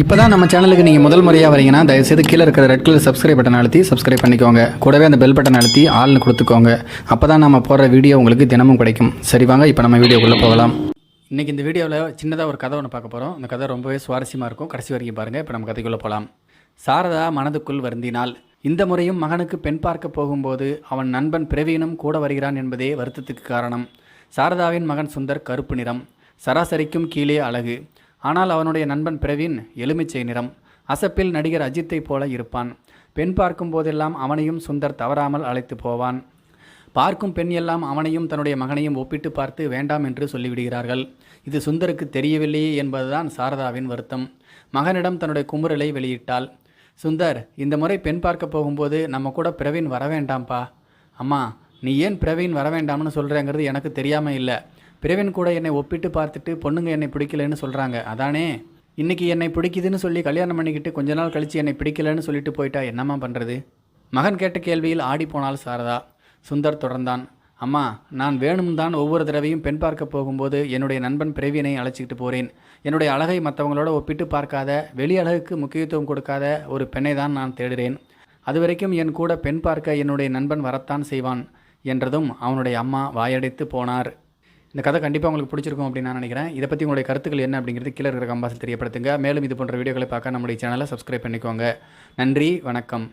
இப்போ தான் நம்ம சேனலுக்கு நீங்கள் முதல் முறையாக வரீங்கன்னா தயவுசெய்து கீழே இருக்கிற ரெட் கலர் சப்ஸ்கிரைப் பட்டன் அழுத்தி சப்ஸ்கிரைப் பண்ணிக்கோங்க. கூடவே அந்த பெல் பட்டன் அழுத்தி ஆள்னு கொடுத்துக்கோங்க. அப்போ தான் நம்ம போடுற வீடியோ உங்களுக்கு தினமும் கிடைக்கும். சரி வாங்க இப்போ நம்ம வீடியோக்குள்ளே போகலாம். இன்றைக்கி இந்த வீடியோவில் சின்னதாக ஒரு கதை ஒன்று பார்க்க போகிறோம் அந்த கதை ரொம்பவே சுவாரஸ்யமாக இருக்கும். கடைசி வரைக்கும் பாருங்கள் இப்போ நம்ம கதைக்குள்ளே போகலாம் சாரதா மனதுக்குள் வருந்தினாள். இந்த முறையும் மகனுக்கு பெண் பார்க்க போகும்போது அவன் நண்பன் பிரவீனும் கூட வருகிறான் என்பதே வருத்தத்துக்கு காரணம். சாரதாவின் மகன் சுந்தர் கருப்பு நிறம். சராசரிக்கும் கீழே அழகு. ஆனால் அவனுடைய நண்பன் பிரவீன் எலுமிச்சை நிறம். அசப்பில் நடிகர் அஜித்தைப் போல இருப்பான். பெண் பார்க்கும் போதெல்லாம் அவனையும் சுந்தர் தவறாமல் அழைத்து போவான். பார்க்கும் பெண் எல்லாம் அவனையும் தன்னுடைய மகனையும் ஒப்பிட்டு பார்த்து வேண்டாம் என்று சொல்லிவிடுகிறார்கள். இது சுந்தருக்கு தெரியவில்லையே என்பதுதான் சாரதாவின் வருத்தம். மகனிடம் தன்னுடைய குமுறலை வெளியிட்டாள். சுந்தர் இந்த முறை பெண் பார்க்க போகும்போது நம்ம கூட பிரவீன் வரவேண்டாம்ப்பா அம்மா நீ ஏன் பிரவீன் வரவேண்டாம்னு சொல்கிறேங்கிறது எனக்கு தெரியாமல் இல்லை. பிரவீன் கூட என்னை ஒப்பிட்டு பார்த்துட்டு பொண்ணுங்க என்னை பிடிக்கலன்னு சொல்கிறாங்க அதானே? இன்னைக்கு என்னை பிடிக்குதுன்னு சொல்லி கல்யாணம் பண்ணிக்கிட்டு கொஞ்ச நாள் கழித்து என்னை பிடிக்கலன்னு சொல்லிட்டு போயிட்டா என்னம்மா பண்ணுறது மகன் கேட்ட கேள்வியில் ஆடி போனால் சாரதா. சுந்தர் தொடர்ந்தான். அம்மா நான் வேணும் தான் ஒவ்வொரு தடவையும் பெண் பார்க்க போகும்போது என்னுடைய நண்பன் பிரவீனை அழைச்சிக்கிட்டு போகிறேன் என்னுடைய அழகை மற்றவங்களோட ஒப்பிட்டு பார்க்காத வெளி அழகுக்கு முக்கியத்துவம் கொடுக்காத ஒரு பெண்ணை தான் நான் தேடுகிறேன் அது வரைக்கும் என் கூட பெண் பார்க்க என்னுடைய நண்பன் வரத்தான் செய்வான் என்றதும் அவனுடைய அம்மா வாயடைத்து போனார். இந்த கதை கண்டிப்பாக உங்களுக்கு பிடிச்சிருக்கும் அப்படின்னு நான் நினைக்கிறேன். இதை பற்றி உங்களுடைய கருத்துக்கள் என்ன அப்படிங்கிறது கீழே இருக்கிற கம்பாசில் தெரியப்படுத்துங்க. மேலும் இது போன்ற வீடியோக்களை பார்க்க நம்முடைய சேனலை சப்ஸ்கிரைப் பண்ணிக்கோங்க. நன்றி வணக்கம்.